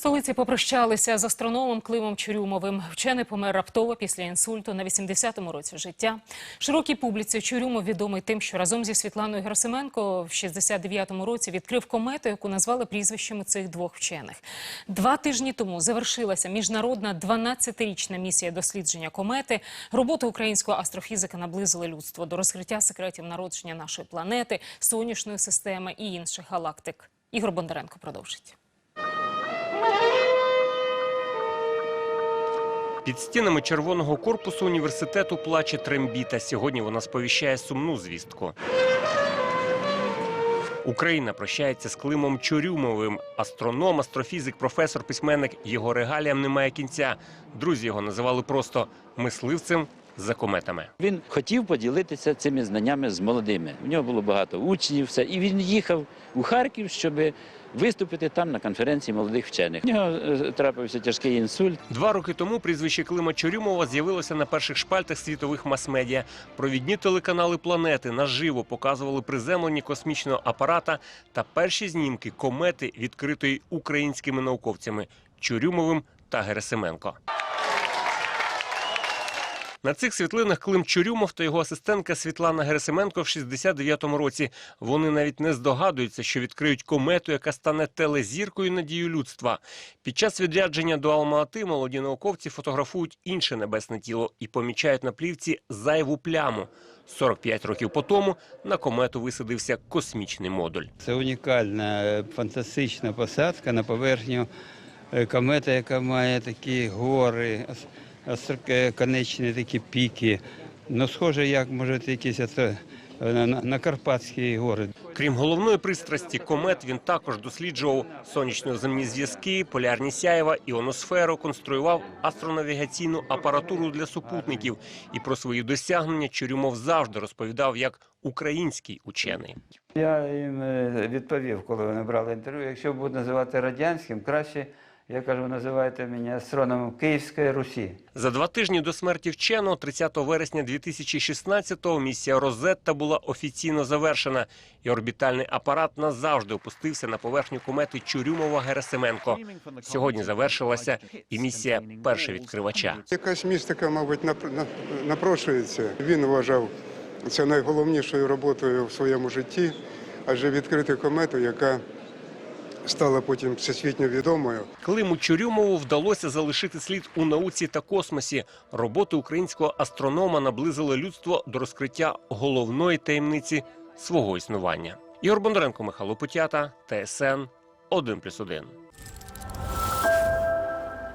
столиці попрощалися з астрономом Климом Чурюмовим. Вчений помер раптово після інсульту на 80-му році життя. Широкій публіці Чурюмов відомий тим, що разом зі Світланою Герасименко в 69-му році відкрив комету, яку назвали прізвищами цих двох вчених. Два тижні тому завершилася міжнародна 12-річна місія дослідження комети. Роботу українського астрофізика наблизили людство до розкриття секретів народження нашої планети, сонячної системи і інших галактик. Ігор Бондаренко продовжить. Під стінами червоного корпусу університету плаче трембіта. Сьогодні вона сповіщає сумну звістку. Україна прощається з Климом Чурюмовим. Астроном, астрофізик, професор, письменник. Його регаліям немає кінця. Друзі його називали просто мисливцем за кометами. Він хотів поділитися цими знаннями з молодими. В нього було багато учнів, все. І він їхав у Харків, щоб виступити там на конференції молодих вчених. У нього е, трапився тяжкий інсульт. Два роки тому прізвище Клима Чорюмова з'явилося на перших шпальтах світових мас-медіа. Провідні телеканали планети наживо показували приземлення космічного апарата та перші знімки комети, відкритої українськими науковцями Чурюмовим та Герасименко. На цих світлинах Клим Чурюмов та його асистентка Світлана Герасименко в 69-му році. Вони навіть не здогадуються, що відкриють комету, яка стане телезіркою надією людства. Під час відрядження до Алма-Ати молоді науковці фотографують інше небесне тіло і помічають на плівці зайву пляму. 45 років по тому на комету висадився космічний модуль. Це унікальна е, фантастична посадка на поверхню е, комети, яка має такі гори, остроконечні такі піки. Ну, схоже, як може якісь ото, е, на, на Карпатські гори. Крім головної пристрасті комет, він також досліджував сонячно-земні зв'язки, полярні сяєва, іоносферу, конструював астронавігаційну апаратуру для супутників. І про свої досягнення Чурюмов завжди розповідав як український учений. Я їм е, відповів, коли вони брали інтерв'ю. Якщо будуть називати радянським, краще, я кажу, називайте мене астрономом Київської Русі. За два тижні до смерті вченого, 30 вересня 2016-го, місія Розетта була офіційно завершена, і орбітальний апарат назавжди опустився на поверхню комети Чурюмова Герасименко. Сьогодні завершилася і місія першовідкривача. Якась містика, мабуть, на- напрошується. Він вважав це найголовнішою роботою в своєму житті, адже відкрити комету, яка стала потім всесвітньо відомою. Климу Чурюмову вдалося залишити слід у науці та космосі. Роботи українського астронома наблизили людство до розкриття головної таємниці свого існування. Ігор Бондаренко, Михайло Путята, ТСН 1+,1.